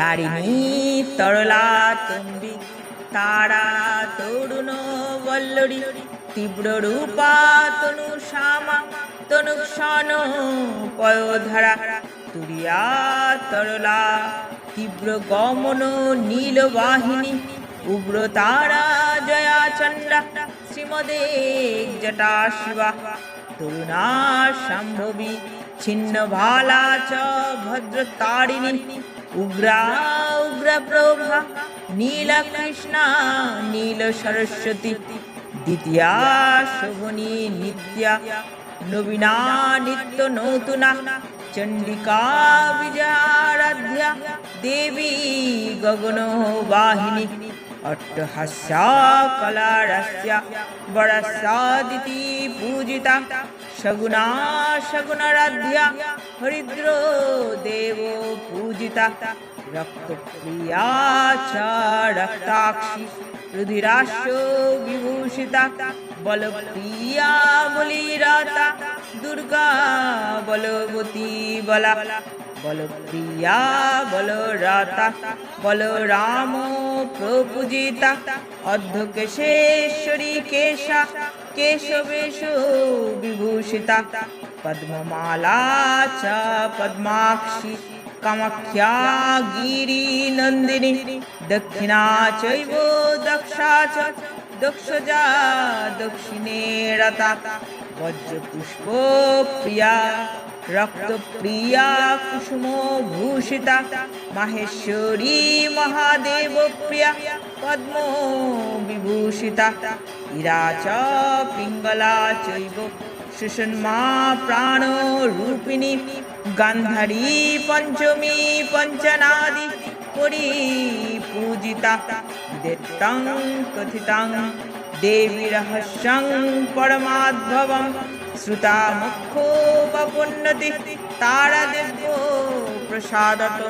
তারিণী, তরলা তুম্বি, তারা তরুণ বল্লরী, তীব্র রূপা তনু শ্যামা তনুক্ষণ পয়োধারা, তুরিয়া তরলা, তীব্র গমন নীলবাহিনী উগ্র তারা জয়া চণ্ডা, শ্রীমদে জটা শিবা, তরুণা সম্ভবী ছিন্ন ভালা চ ভদ্রতারিণী উগ্রা উগ্র প্রভা নীল কৃষ্ণা নীল সরস্বতী দ্বিতীয়া শোভনী নিত্যা নবীনা নিত্য নূতনা চণ্ডিকা বিজয়ারাধ্যা দেবী গগন বাহিনী অট্টহাস্যা কলারস্য বরসাদিতি পূজিতা সগুণা রাধ্যা, হরিদ্র দেব পূজিতা, রক্তপ্রিয়া চ রক্তাক্ষী রুধিরাশ্য বিভূষিতা, বলপ্রিয়া বলিরাতা দুর্গা বলবতী বলা বলপ্রিয়া বলরাতা বলরাম প্রপূজিতা অর্ধকেশেশ্বরী কেশা, কেশবেশ বিভূষিতা, পদ্মমালা চ পদ্মাক্ষী, কামাখ্যা গিরি নন্দিনী, দক্ষিণা চৈব দক্ষা চ, দক্ষজা দক্ষিণে রতা, বজ্রপুষ্প প্রিয়া। রক্তপ্রিয়া কুসুম ভূষিতা মাহেশ্বরী মহাদেব প্রিয়া পদ্ম বিভূষিতা ইরা চ পিঙ্গলা চৈব সুষন্মা প্রাণ রূপিণী গান্ধারী পঞ্চমী পঞ্চনাদি পরি পূজিতা দেত্তং কথিতাং দেবী রহস্যং পরমাদ্ভবম শ্রুতা মুখোপন্নতি তারা দেব প্রসাদত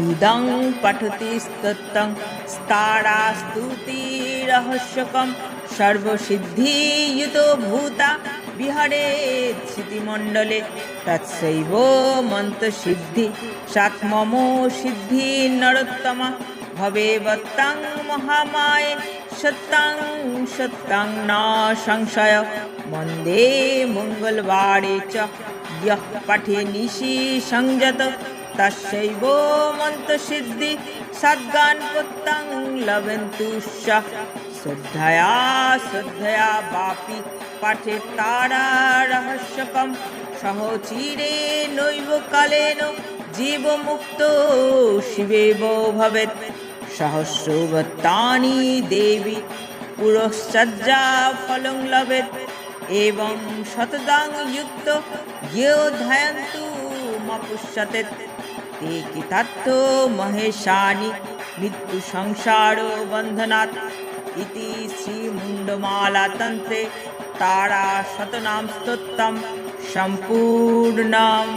ইদং পঠতি স্তং স্তারা স্তুতি রহস্যকম সর্বসিদ্ধিযুত ভূতা বিহারে স্মৃতিমণ্ডলে তৎসৈব মন্ত্রসিদ্ধি সাত মম সিদ্ধি নরোত্তমা ভবে বত্তং মহামায় সত্তাং সত্তাং ন সংশয় বন্দে মঙ্গলবারে চ ইহ পাঠে নিশি সংযত তস্যৈব মন্ত্রসিদ্ধি সদ্গান পুত্তং লবন্তু শুদ্ধয়া শুদ্ধয়া বাপি পাঠে তারা রহস্যকম সহচিরে নৈব কালেন জীবমুক্ত শিবেব ভবেত সহস্রবতানি দেবী পুরশ্চর্যা ফলং লবেত এবং শতদাং যুক্ত ইয়েও ধ্যায়ন্তু মপুষ্যতে তে কৃতার্থ মহেশানি মৃত্যু সংসার বন্ধনাত ইতি শ্রীমুণ্ডমালাতন্ত্রে তারা শতনাম স্তোত্তম সম্পূর্ণম